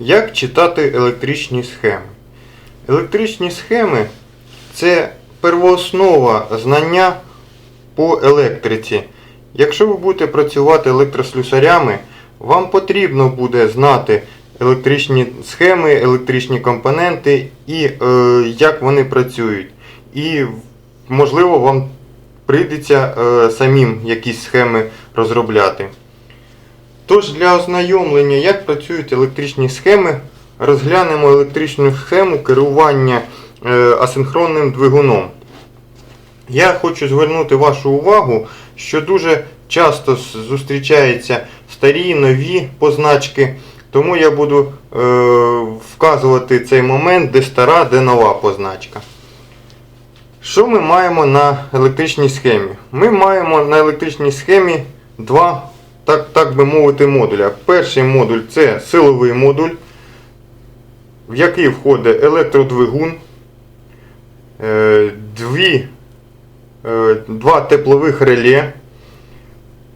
Як читати електричні схеми? Електричні схеми це первооснова знання по електриці. Якщо ви будете працювати електрослюсарями, вам потрібно буде знати електричні схеми, електричні компоненти і е, як вони працюють. І можливо вам прийдеться е, самим якісь схеми розробляти. Тож для ознайомлення, як працюють електричні схеми, розглянемо електричну схему керування е, асинхронним двигуном. Я хочу звернути вашу увагу, що дуже часто зустрічаються старі, нові позначки, тому я буду е, вказувати цей момент, де стара, де нова позначка. Що ми маємо на електричній схемі? Ми маємо на електричній схемі два, так, так би мовити, модуля. Перший модуль це силовий модуль, в який входить електродвигун, е, дві, е, два теплових реле,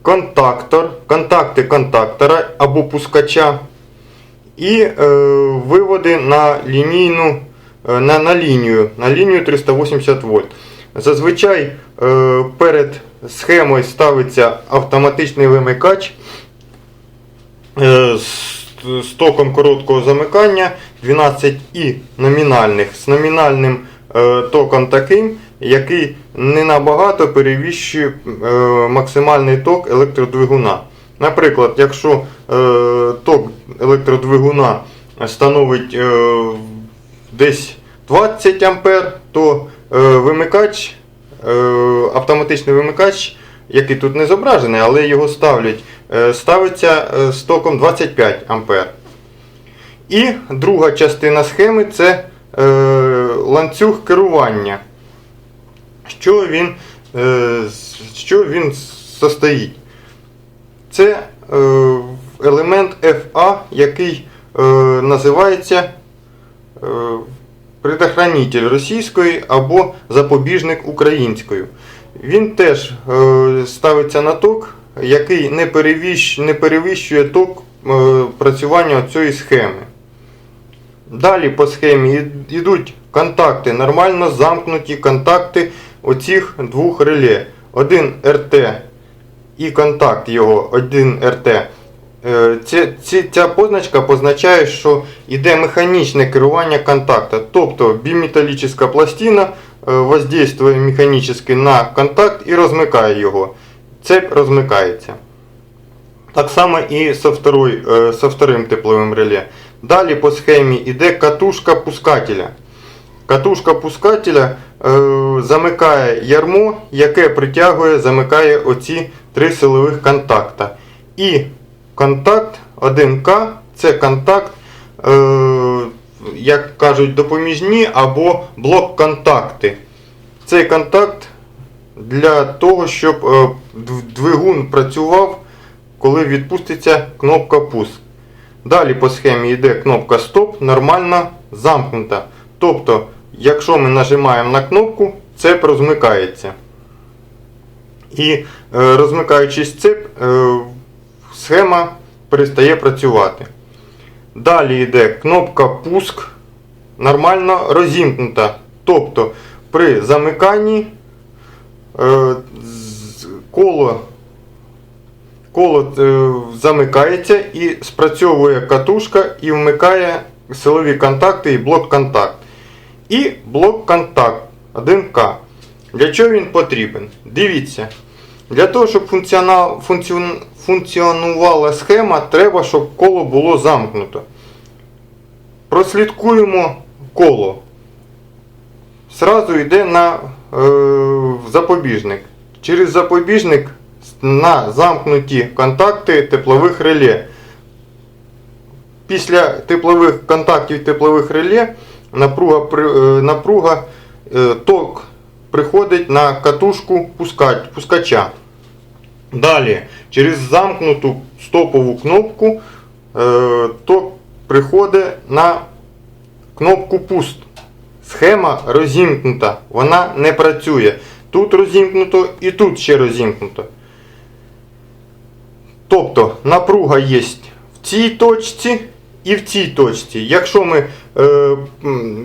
контактор, контакти контактора або пускача і е, виводи на лінійну е, на, на лінію на лінію 380 вольт. Зазвичай е, перед схемою ставиться автоматичний вимикач е, з, током короткого замикання 12 і номінальних з номінальним е, током таким, який не набагато перевищує максимальний ток електродвигуна. Наприклад, якщо ток електродвигуна становить десь 20 ампер, то вимикач, е, автоматичний вимикач, який тут не зображений, але його ставлять, е, ставиться е, з током 25 ампер. І друга частина схеми це е, ланцюг керування. Що він, е, що він состоїть? Це е, елемент FA, який е, називається е, предохранитель російської або запобіжник українською. Він теж е, ставиться на ток, який не, перевищ, не перевищує ток е, працювання цієї схеми. Далі по схемі йдуть контакти, нормально замкнуті контакти оцих двох реле. Один РТ і контакт його, один РТ. Е, ці, ця позначка позначає, що йде механічне керування контакта. Тобто біметалічна пластина е, воздействує механічно на контакт і розмикає його. Цепь розмикається. Так само і со, второй, е, со вторим тепловим реле. Далі по схемі йде катушка пускателя. Катушка пускателя е, замикає ярмо, яке притягує, замикає оці три силових контакта. І контакт 1К це контакт, е, як кажуть, допоміжні або блок-контакти. Цей контакт для того, щоб е, двигун працював, коли відпуститься кнопка пуск. Далі по схемі йде кнопка стоп, нормально замкнута. Тобто, якщо ми нажимаємо на кнопку, цеп розмикається. І е, розмикаючись цеп, е, схема перестає працювати. Далі йде кнопка пуск, нормально розімкнута. Тобто при замиканні е, коло коло е, замикається і спрацьовує катушка і вмикає силові контакти і блок-контакт. І блок-контакт 1К. Для чого він потрібен? Дивіться. Для того, щоб функціонал, функціон, функціонувала схема, треба, щоб коло було замкнуто. Прослідкуємо коло. Сразу йде на е, запобіжник. Через запобіжник на замкнуті контакти теплових реле. Після теплових контактів теплових реле напруга, е, напруга е, ток приходить на катушку пускач- пускача. Далі, через замкнуту стопову кнопку е, ток приходить на кнопку пуст. Схема розімкнута, вона не працює. Тут розімкнуто і тут ще розімкнуто. Тобто напруга є в цій точці і в цій точці. Якщо ми е,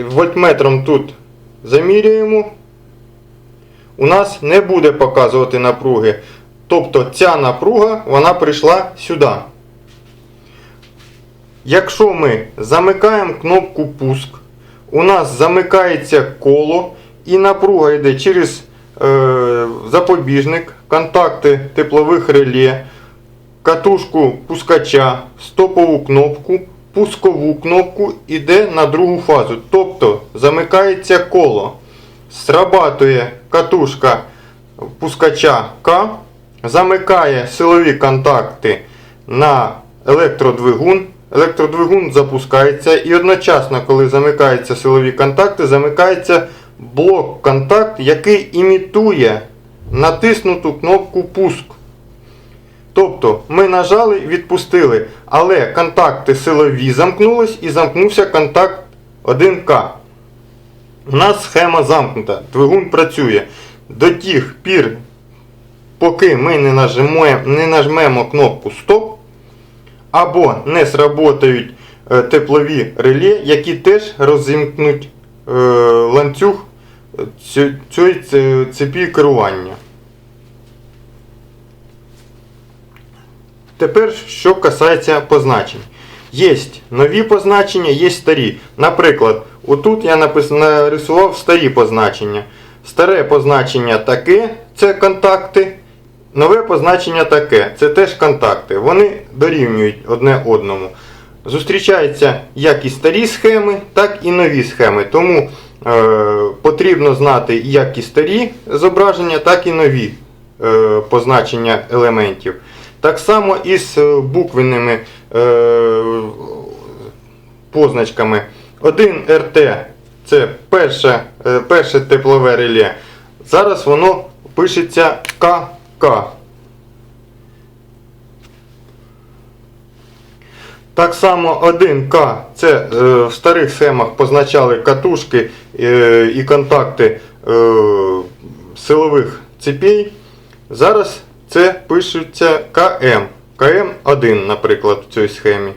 вольтметром тут замірюємо, у нас не буде показувати напруги. Тобто ця напруга вона прийшла сюди. Якщо ми замикаємо кнопку пуск, у нас замикається коло і напруга йде через е, запобіжник, контакти теплових реле, катушку пускача, стопову кнопку, пускову кнопку іде на другу фазу. Тобто замикається коло. Срабатує катушка пускача К, замикає силові контакти на електродвигун. Електродвигун запускається і одночасно, коли замикаються силові контакти, замикається блок контакт, який імітує натиснуту кнопку пуск. Тобто ми нажали, відпустили, але контакти силові замкнулись і замкнувся контакт 1К. У нас схема замкнута, двигун працює. До тих пір, поки ми не нажмемо, не нажмемо кнопку Стоп, або не сработають е, теплові реле, які теж розімкнуть е, ланцюг е, цієї цепі керування. Тепер, що касається позначень. Є нові позначення, є старі. Наприклад, отут я нарисував старі позначення. Старе позначення таке це контакти. Нове позначення таке це теж контакти. Вони дорівнюють одне одному. Зустрічаються як і старі схеми, так і нові схеми. Тому е, потрібно знати як і старі зображення, так і нові е, позначення елементів. Так само і з е, буквенними е, позначками. 1 РТ це перше, е, перше теплове реле. Зараз воно пишеться КК. Так само 1К це е, в старих схемах позначали катушки е, і контакти е, силових цепей. Зараз це пишеться КМ. КМ1, наприклад, в цій схемі.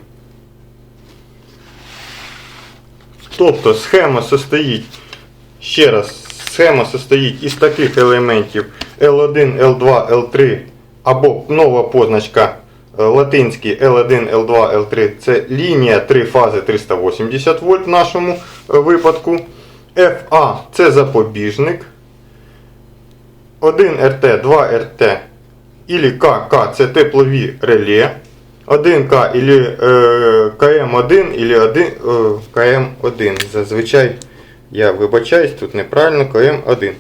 Тобто схема состоїть, ще раз, схема состоїть із таких елементів L1, L2, L3 або нова позначка е, латинський L1, L2, L3 це лінія 3 фази 380 вольт в нашому е, випадку. FA це запобіжник. 1 РТ, 2 РТ или КК це теплові реле. 1К или е, КМ1 или 1, е, КМ1. Зазвичай я вибачаюсь, тут неправильно КМ1.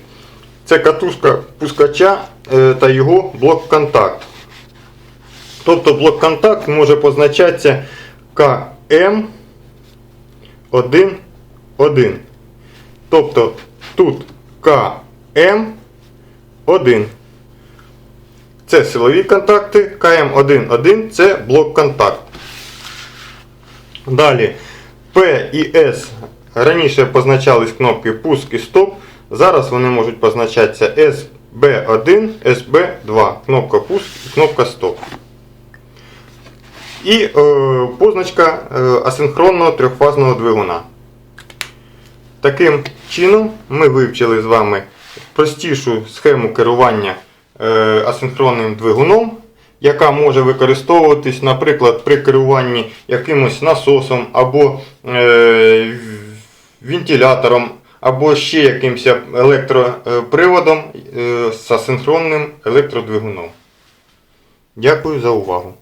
Це катушка пускача е, та його блок-контакт. Тобто блок-контакт може позначатися КМ1, 1. Тобто тут КМ1. Це силові контакти, КМ11 це блок-контакт. Далі P і S раніше позначались кнопки пуск і стоп. Зараз вони можуть позначатися SB1, SB2. Кнопка пуск і кнопка стоп. І е, позначка е, асинхронного трьохфазного двигуна. Таким чином ми вивчили з вами простішу схему керування е, асинхронним двигуном, яка може використовуватись, наприклад, при керуванні якимось насосом або е, вентилятором, або ще якимось електроприводом е, з асинхронним електродвигуном. Дякую за увагу.